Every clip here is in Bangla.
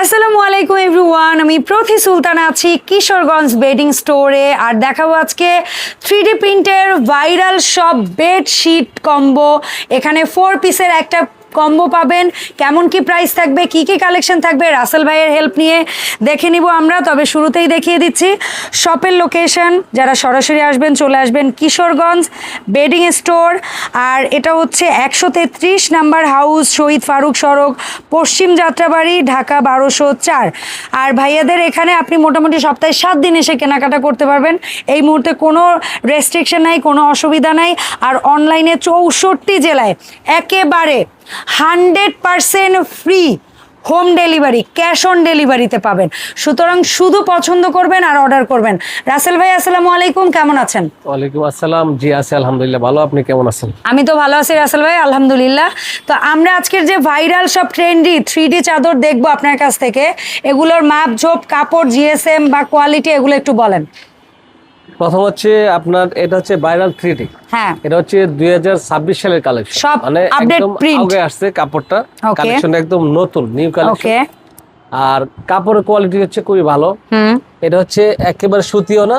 আসসালামু আলাইকুম এভরিওয়ান আমি প্রতি সুলতান আছি কিশোরগঞ্জ বেডিং স্টোরে। আর দেখাবো আজকে থ্রি ডি প্রিন্টের ভাইরাল সব বেডশিট কম্বো। এখানে ফোর পিসের একটা কম্বো পাবেন। কেমন কি প্রাইস থাকবে, কি কি কালেকশন থাকবে, রাসেল ভাইয়ের হেল্প নিয়ে দেখে নিব আমরা, তবে শুরুতেই দেখিয়ে দিচ্ছি। শপের লোকেশন যারা সরাসরি আসবেন, চলে আসবেন কিশোরগঞ্জ বেডিং স্টোর আর এটা হচ্ছে একশো তেত্রিশ নাম্বার হাউস শহীদ ফারুক সড়ক, পশ্চিম যাত্রাবাড়ি, ঢাকা বারোশো চার। আর ভাইয়াদের এখানে আপনি মোটামুটি সপ্তাহে সাত দিন এসে কেনাকাটা করতে পারবেন। এই মুহূর্তে কোনো রেস্ট্রিকশন নাই, কোনো অসুবিধা নাই। আর অনলাইনে চৌষট্টি জেলায় একেবারে hundred percent free home delivery cash on ডেলিভারিতে পাবেন। সুতরাং শুধু পছন্দ করবেন আর অর্ডার করবেন। রাসেল ভাই আসসালামু আলাইকুম কেমন আছেন? ওয়ালাইকুম আসসালাম জি আছি আলহামদুলিল্লাহ ভালো আপনি কেমন আছেন? আমি তো ভালো আছি রাসেল ভাই আলহামদুলিল্লাহ। তো আমরা আজকের যে ভাইরাল সব ট্রেন্ডি থ্রি ডি চাদর দেখব আপনার কাছ থেকে। এগুলোর মাপ ঝোপ কাপড় জিএসএম বা কোয়ালিটি এগুলো একটু বলেন। প্রথম হচ্ছে আপনার এটা হচ্ছে ভাইরাল থ্রিডি হ্যাঁ। এটা হচ্ছে দুই হাজার ছাব্বিশ সালের কালেকশন মানে একদম। আগে আসছে কাপড়টা। কালেকশন একদম নতুন নিউ কালেকশন আর কাপড়ের কোয়ালিটি হচ্ছে খুবই ভালো। হুম। এটা হচ্ছে একেবারে সুতিও না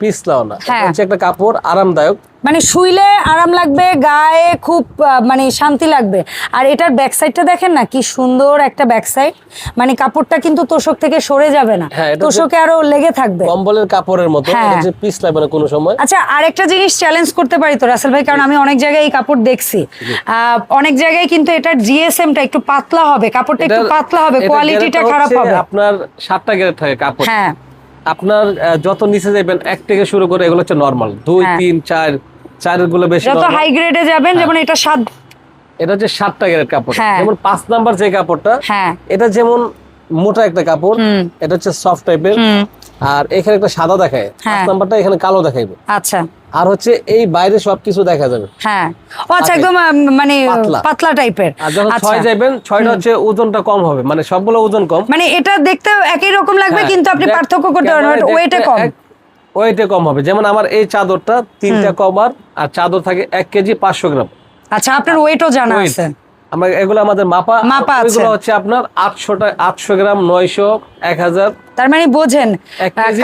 পিসলাও না। হ্যাঁ। হচ্ছে একটা কাপড় আরামদায়ক। মানে শুইলে আরাম লাগবে গায়ে খুব মানে শান্তি লাগবে। আর এটার ব্যাক সাইডটা দেখেন না কি সুন্দর একটা ব্যাক সাইড মানে কাপড়টা কিন্তু তোষক থেকে সরে যাবে না। হ্যাঁ, তোষকে আরও লেগে থাকবে। কম্বলের কাপড়ের মতো হ্যাঁ। এটা হচ্ছে পিছলাবে না কোনো সময়। আচ্ছা আরেকটা জিনিস চ্যালেঞ্জ করতে পারি তো রাসেল ভাই কারণ আমি অনেক জায়গায় এই কাপড় দেখছি। আহ, অনেক জায়গায় কিন্তু এটার জিএসএমটা একটু পাতলা হবে কাপড়টা একটু পাতলা হবে কোয়ালিটিটা খারাপ হবে। আপনার সাতটা গ্রেড থাকে কাপড়। হ্যাঁ। আপনার যত নিচে যাবেন এক থেকে শুরু করে এগুলো হচ্ছে নর্মাল দুই হ্যাঁ। তিন চার চারেরগুলো বেশি যত হাই গ্রেডে যাবেন যেমন এটা সাত এটা হচ্ছে সাতটা গ্রেড কাপড়। হ্যাঁ। যেমন পাঁচ নাম্বার যে কাপড়টা হ্যাঁ। এটা যেমন মোটা একটা কাপড় এটা হচ্ছে সফট টাইপের আর এখানে একটা সাদা দেখায়। পাঁচ হ্যাঁ। নাম্বারটা এখানে কালো দেখাইবে। আচ্ছা। আর হচ্ছে এই বাইরে সবকিছু দেখা যাবে। হ্যাঁ। আচ্ছা। একদম মানে পাতলা। টাইপের আর যখন আচ্ছা। ছয় যাবেন ছয়টা হচ্ছে ওজনটা কম হবে। মানে সবগুলো ওজন কম। মানে এটা দেখতে একই রকম লাগবে হ্যাঁ, কিন্তু আপনি পার্থক্য করতে পারবেন ওয়েটে কম। ওয়েটে কম হবে। যেমন আমার এই চাদরটা তিনটা কভার আর চাদর থাকে এক কেজি পাঁচশো গ্রাম। আচ্ছা আপনার ওয়েটও জানা আছে। আমরা এগুলো আমাদের মাপা মাপা এগুলো হচ্ছে আপনার আটশোটা আটশো গ্রাম নয়শো এক হাজার। তার মানে বোঝেন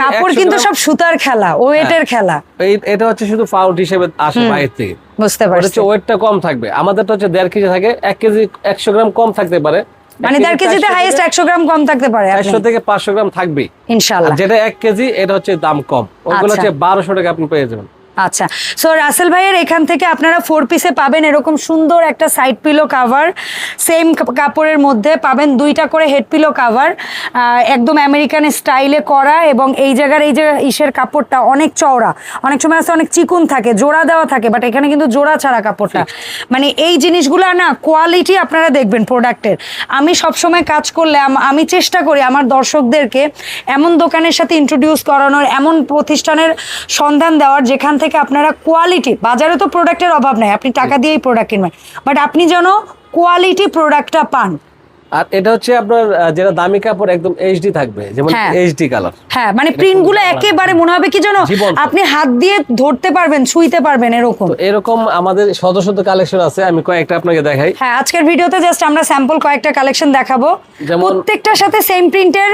কাপড় কিন্তু সব সুতার খেলা ওয়েটের খেলা। এই এটা হচ্ছে শুধু পাউন্ড হিসেবে আসে বাইরে থেকে। বুঝতে পারছি। ওয়েটটা কম থাকবে। আমাদেরটা হচ্ছে দেড় কেজি থাকে এক কেজি একশো গ্রাম কম থাকতে পারে। মানে দেড় কেজিতে হাইয়েস্ট একশো গ্রাম কম থাকতে পারে। একশো থেকে পাঁচশো গ্রাম থাকবে ইনশাল্লাহ যেটা এক কেজি এটা হচ্ছে দাম কম ওইগুলো আচ্ছা। হচ্ছে বারোশো টাকা আপনি পেয়ে যাবেন আচ্ছা সো রাসেল ভাইয়ের এখান থেকে আপনারা ফোর পিসে পাবেন এরকম সুন্দর একটা সাইড পিলো কাভার সেম কাপড়ের মধ্যে পাবেন দুইটা করে হেড পিলো কাভার একদম আমেরিকান স্টাইলে করা এবং এই জায়গার এই যে ইসের কাপড়টা অনেক চওড়া অনেক সময় আছে অনেক চিকুন থাকে জোড়া দেওয়া থাকে বাট এখানে কিন্তু জোড়া ছাড়া কাপড়টা। মানে এই জিনিসগুলো না কোয়ালিটি আপনারা দেখবেন প্রোডাক্টের আমি সবসময় কাজ করলে আমি চেষ্টা করি আমার দর্শকদেরকে এমন দোকানের সাথে ইন্ট্রোডিউস করানোর এমন প্রতিষ্ঠানের সন্ধান দেওয়ার যেখান থেকে আপনারা কোয়ালিটি বাজারে তো প্রোডাক্টের অভাব নাই আপনি টাকা দিয়েই প্রোডাক্ট কিনবেন। বাট আপনি যেন কোয়ালিটি প্রোডাক্টটা পান আর এটা হচ্ছে আপনার যেটা দামি কাপড় একদম এইচডি থাকবে যেমন হ্যাঁ। এইচডি কালার হ্যাঁ মানে প্রিন্টগুলো একেবারে মনে হবে কি জীবন্ত। আপনি হাত দিয়ে ধরতে পারবেন ছুঁইতে পারবেন এরকম। এরকম আমাদের শত শত কালেকশন আছে আমি কয়েকটা আপনাকে দেখাই। হ্যাঁ আজকের ভিডিওতে জাস্ট আমরা স্যাম্পল কয়েকটা কালেকশন দেখাবো। প্রত্যেকটার সাথে সেম প্রিন্টের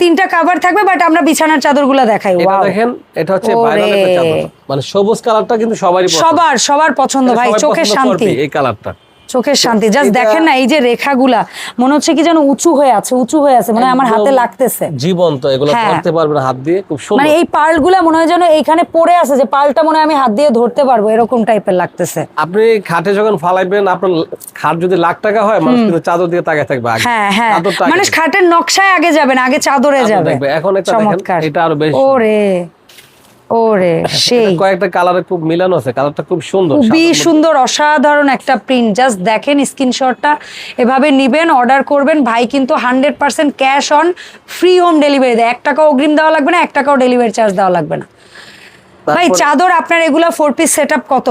তিনটা কাভার থাকবে বাট আমরা বিছানার চাদরগুলো দেখাই। ওয়াও দেখেন এটা হচ্ছে। ভাইরাল চাদর। মানে সবুজ কালারটা কিন্তু সবারই সবার সবার পছন্দ ভাই চোখের শান্তি। এই কালারটা চোখের শান্তি। জাস্ট দেখেন না এই যে রেখাগুলা মনে হচ্ছে কি যেন উঁচু হয়ে আছে উঁচু হয়ে আছে মানে আমার হাতে লাগতেছে। জীবন্ত এগুলো হ্যাঁ। ধরতে পারবেন হাত দিয়ে খুব সুন্দর। মানে এই পার্লগুলা মনে হয় যেন এইখানে পড়ে আছে যে পার্লটা মনে আমি হাত দিয়ে ধরতে পারব এরকম টাইপের লাগতেছে। আপনি খাটে যখন ফালাইবেন আপনার খাট যদি লাখ টাকা হয় মানুষ কিন্তু চাদর দিয়ে তাকায় থাকবে আগে। হ্যাঁ হ্যাঁ। মানুষ খাটের নকশায় আগে যাবে না আগে চাদরে যাবে। এখন একটা দেখেন, এটা আরও বেশি। ওরে। ওরে সেই। কয়েকটা কালারে খুব মিলানো আছে কালারটা খুব সুন্দর খুবই সুন্দর অসাধারণ একটা প্রিন্ট জাস্ট দেখেন স্ক্রিনশটটা এভাবে নিবেন অর্ডার করবেন। ভাই কিন্তু hundred percent cash on free home delivery দেয়। এক টাকাও অগ্রিম দেওয়া লাগবে না এক টাকাও ডেলিভারি চার্জ দেওয়া লাগবে না। ভাই চাদর আপনার এগুলা ফোর পিস সেট কত?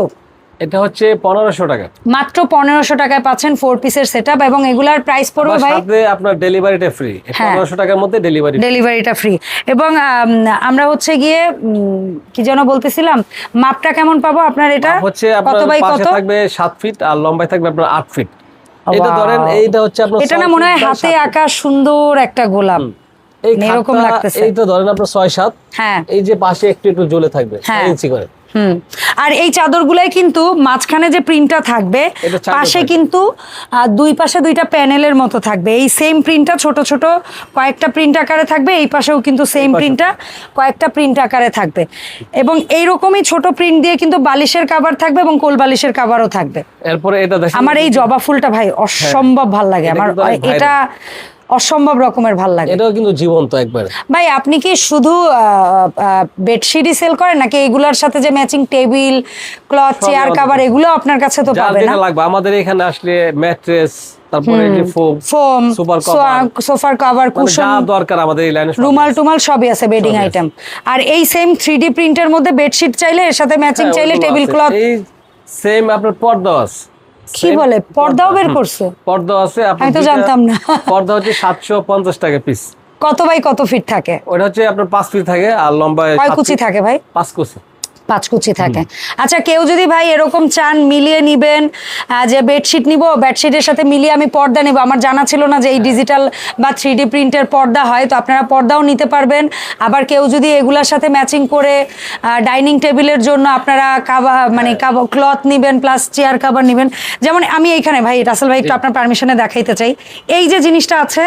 এটা হচ্ছে পনেরোশো টাকা। মাত্র পনেরোশো টাকায় পাচ্ছেন ফোর পিসের সেট এবং এগুলার প্রাইস পড়বে ভাই। সাথে আপনার ডেলিভারিটা ফ্রি হ্যাঁ। পনেরোশো টাকার মধ্যে ডেলিভারি ডেলিভারিটা ফ্রি এবং আমরা হচ্ছে গিয়ে কি যেন বলতেছিলাম মাপটা কেমন পাবো আপনার এটা? হচ্ছে কত বাই কত? থাকবে সাত ফিট আর লম্বায় থাকবে আপনার আট ফিট এটা ধরেন এইটা হচ্ছে আপনার এটা না মনে হয় হাতে আঁকা সুন্দর একটা গোলাপ। এই মানে এরকম খাটটা, লাগতেছে। এইটা ধরেন আপনার ছয় সাত। হ্যাঁ। এই যে পাশে একটু একটু জ্বলে থাকবে হ্যাঁ। ইঞ্চি করে। হুম। আর এই চাদরগুলাই কিন্তু মাঝখানে যে প্রিন্টটা থাকবে পাশে কিন্তু দুই পাশে দুইটা প্যানেলের মতো থাকবে। এই সেম প্রিন্টটা ছোট ছোট কয়েকটা প্রিন্ট আকারে থাকবে এই পাশেও কিন্তু সেম প্রিন্টটা কয়েকটা প্রিন্ট আকারে থাকবে। এবং এইরকমই ছোট প্রিন্ট দিয়ে কিন্তু বালিশের কাভার থাকবে এবং কোল বালিশের কাভারও থাকবে। এরপরে এটা আমার এই জবা ফুলটা ভাই অসম্ভব ভালো লাগে। আমার এটা অসম্ভব রকমের ভালো লাগে। এটাও কিন্তু জীবন্ত একবার। ভাই আপনি কি শুধু বেডশিটই সেল করেন নাকি এগুলোর সাথে যে matching table cloth chair cover এগুলো আপনার কাছে তো পাবে না? লাগবে আমাদের এখানে আসলে ম্যাট্রেস তারপরে যে ফোম ফোম সোফার কভার কুশন দরকার আমাদের এই লাইনে রুমাল টুমাল সবই আছে বেডিং আইটেম আর এই সেম থ্রি ডি প্রিন্টের মধ্যে বেডশিট চাইলে এর সাথে ম্যাচিং চাইলে টেবিল ক্লথ এই সেম আপনার পর্দা আছে। কি বলে? পর্দাও বের। করছে? পর্দা আছে আমি তো জানতাম না। পর্দা হচ্ছে সাতশো পঞ্চাশ টাকা পিস কত বাই কত ফিট থাকে? ওটা হচ্ছে আপনার পাঁচ ফিট থাকে আর লম্বা কয় কুচি থাকে ভাই? পাঁচ কুচি। পাঁচ কুচি থাকে আচ্ছা কেউ যদি ভাই এরকম চান মিলিয়ে নিবেন যে বেডশিট নিব বেডশিটের সাথে মিলিয়ে আমি পর্দা নিব। আমার জানা ছিল না যে এই ডিজিটাল বা থ্রি ডি প্রিন্টের পর্দা হয় তো আপনারা পর্দাও নিতে পারবেন। আবার কেউ যদি এগুলার সাথে ম্যাচিং করে ডাইনিং টেবিলের জন্য আপনারা কাবা মানে ক্লথ নিবেন প্লাস চেয়ার কাভার নিবেন। যেমন আমি এইখানে ভাই রাসেল ভাই একটু আপনার পারমিশনে দেখাইতে চাই। এই যে জিনিসটা আছে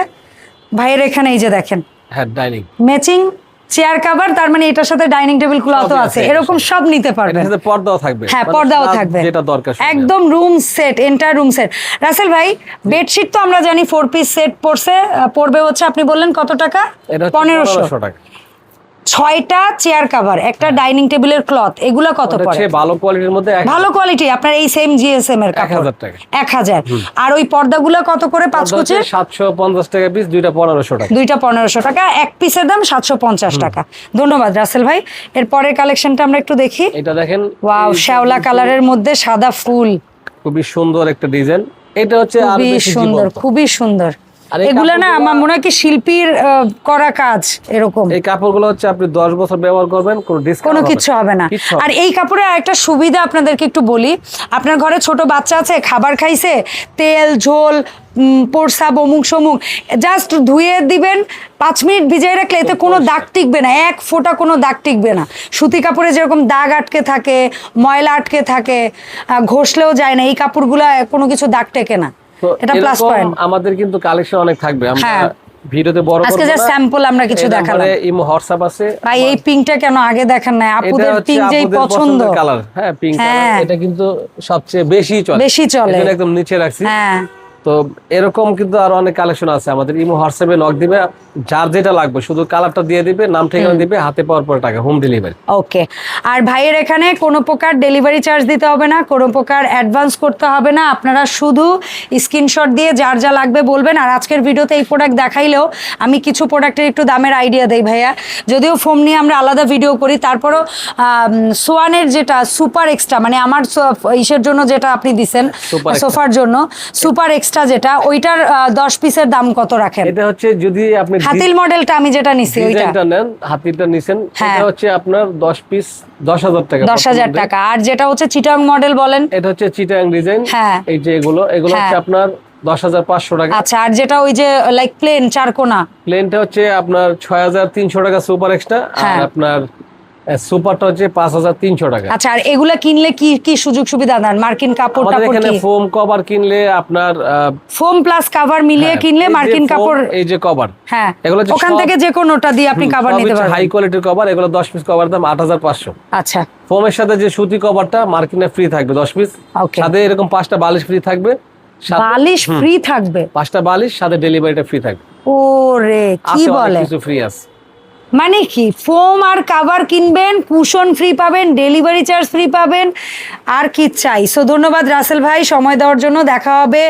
ভাইয়ের এখানে এই যে দেখেন। হ্যাঁ ডাইনিং। ম্যাচিং চেয়ার কভার তার মানে এটার সাথে ডাইনিং টেবিল ক্লথও আছে এরকম সব নিতে পারবেন। সাথে পর্দাও থাকবে। হ্যাঁ পর্দাও থাকবে। যেটা দরকার। একদম room set entire room set Rasel ভাই বেডশিট তো আমরা জানি ফোর পিস সেট পড়ছে পড়বে হচ্ছে আপনি বললেন কত টাকা? পনেরোশো। 1500 টাকা। ছয়টা চেয়ার কাভার একটা ডাইনিং টেবিলের ক্লথ এগুলা কত পড়ে? ভালো কোয়ালিটির মধ্যে ভালো কোয়ালিটি আপনার এই সেম জিএসএম এর কাপড়। 1000 টাকা। এক হাজার। আর ওই পর্দাগুলো কত করে পাঁচ কুচির সাতশো পঞ্চাশ টাকা পিস দুইটা পনেরোশো টাকা। দুইটা পনেরোশো টাকা এক পিসের দাম সাতশো পঞ্চাশ টাকা। ধন্যবাদ রাসেল ভাই। এর পরের কালেকশনটা আমরা একটু দেখি। এটা দেখেন ওয়াও শ্যাওলা কালারের মধ্যে সাদা ফুল। খুবই সুন্দর একটা ডিজাইন এটা হচ্ছে আরও খুবই বেশি সুন্দর খুবই সুন্দর। এগুলা না আমার মনে হয় কি শিল্পীর করা কাজ এরকম। এই কাপড়গুলো হচ্ছে আপনি দশ বছর ব্যবহার করবেন কোনো ডিসকাউন্ট কোনো কিছু হবে না। আর এই কাপড়ে একটা সুবিধা আপনাদেরকে একটু বলি। আপনার ঘরে ছোট বাচ্চা আছে খাবার খাইছে তেল ঝোল পোরসাব অমুক সমুক জাস্ট ধুয়ে দিবেন পাঁচ মিনিট ভিজিয়ে রাখলে এতে কোনো দাগ টিকবে না এক ফোঁটা কোনো দাগ টিকবে না। সুতি কাপড়ে যেরকম দাগ আটকে থাকে ময়লা আটকে থাকে ঘষলেও যায় না এই কাপড়গুলো কোনো কিছু দাগ টেকে না। এটা প্লাস পয়েন্ট আমাদের কিন্তু কালেকশন অনেক থাকবে। আমরা। ভিডিওতে বড় আজকে যে স্যাম্পল আমরা কিছু এই দেখালাম। ইমো হোয়াটসঅ্যাপ আছে। ভাই এই পিঙ্কটা কেন আগে দেখান না এটা আপুদের পিঙ্ক যেই পছন্দ। কালার হ্যাঁ পিঙ্ক হ্যাঁ। কালার এটা কিন্তু সবচেয়ে বেশি চলে। বেশি চলে। একদম নিচে রাখছি। হ্যাঁ। তো এরকম কিন্তু আরও অনেক কালেকশন আছে। আমাদের ইমো হোয়াটসঅ্যাপে নক দিবে যার যেটা লাগবে শুধু কালারটা দিয়ে দিবে নাম ঠিকানা দিবে হাতে পাওয়ার পরে টাকা হোম ডেলিভারি ওকে আর ভাইয়ের এখানে কোনো প্রকার ডেলিভারি চার্জ দিতে হবে না কোনো প্রকার অ্যাডভান্স করতে হবে না। আপনারা শুধু স্ক্রিনশট দিয়ে যার যা লাগবে বলবেন। আর আজকের ভিডিওতে এই প্রোডাক্ট দেখাইলেও আমি কিছু প্রোডাক্টের একটু দামের আইডিয়া দেই ভাইয়া। যদিও ফোম নিয়ে আমরা আলাদা ভিডিও করি তারপরও সোয়ানের যেটা সুপার এক্সট্রা মানে আমার ইসের জন্য যেটা আপনি দিছেন সোফার জন্য সুপার এক্সট্রা যেটা ওইটার দশ পিসের দাম কত রাখেন এটা হচ্ছে যদি আপনি হাতিল মডেলটা আমি যেটা নিছি ওইটা নেন হাতিটা নিছেন হ্যাঁ। এটা হচ্ছে আপনার দশ পিস দশ হাজার টাকা দশ হাজার। টাকা আর যেটা হচ্ছে চিটাং মডেল বলেন এটা হচ্ছে চিটাং ডিজাইন হ্যাঁ। এই যে এগুলো এগুলো হ্যাঁ। হচ্ছে আপনার দশ হাজার পাঁচশো টাকা আচ্ছা আর যেটা ওই যে লাইক প্লেন চারকোনা প্লেনটা হচ্ছে আপনার ছয় হাজার তিনশো টাকা সুপার এক্সট্রা আর হ্যাঁ। আপনার সুপারটা হচ্ছে পাঁচ হাজার তিনশো টাকা। আচ্ছা আর এগুলা কিনলে কি কি সুযোগ সুবিধা দেন? মার্কিন কাপড় টাপড় এখানে ফোম কভার কিনলে আপনার ফোম প্লাস কাভার মিলিয়ে হ্যাঁ, কিনলে মার্কিন কাপড় এই যে কভার হ্যাঁ এগুলো ওখান থেকে যে কোনোটা দিয়ে আপনি কাভার নিতে হাই কোয়ালিটির কভার এগুলো দশ পিস কভার দাম আট হাজার পাঁচশো। আচ্ছা। ফোমের সাথে যে সুতি কভারটা মার্কিনে ফ্রি থাকবে দশ পিস সাথে এরকম পাঁচটা বালিশ ফ্রি থাকবে। বালিশ ফ্রি থাকবে? পাঁচটা বালিশ সাথে ডেলিভারিটা ফ্রি থাকবে। ও রে কি বলে? কিছু ফ্রি আছে। মানে কি? ফোম আর কাভার কিনবেন কুশন ফ্রি পাবেন ডেলিভারি চার্জ ফ্রি পাবেন, আর কি চাই? সো ধন্যবাদ রাসেল ভাই, সময় দেওয়ার জন্য দেখা হবে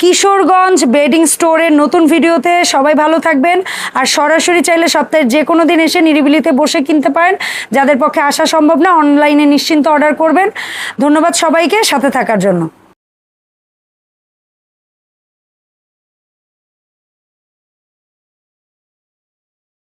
কিশোরগঞ্জ বেডিং স্টোরের নতুন ভিডিওতে। সবাই ভালো থাকবেন, আর সরাসরি চাইলে সপ্তাহের যে কোনো দিন এসে নিরিবিলিতে বসে কিনতে পারেন। যাদের পক্ষে আসা সম্ভব না অনলাইনে নিশ্চিন্ত অর্ডার করবেন। ধন্যবাদ সবাইকে, সাথে থাকার জন্য।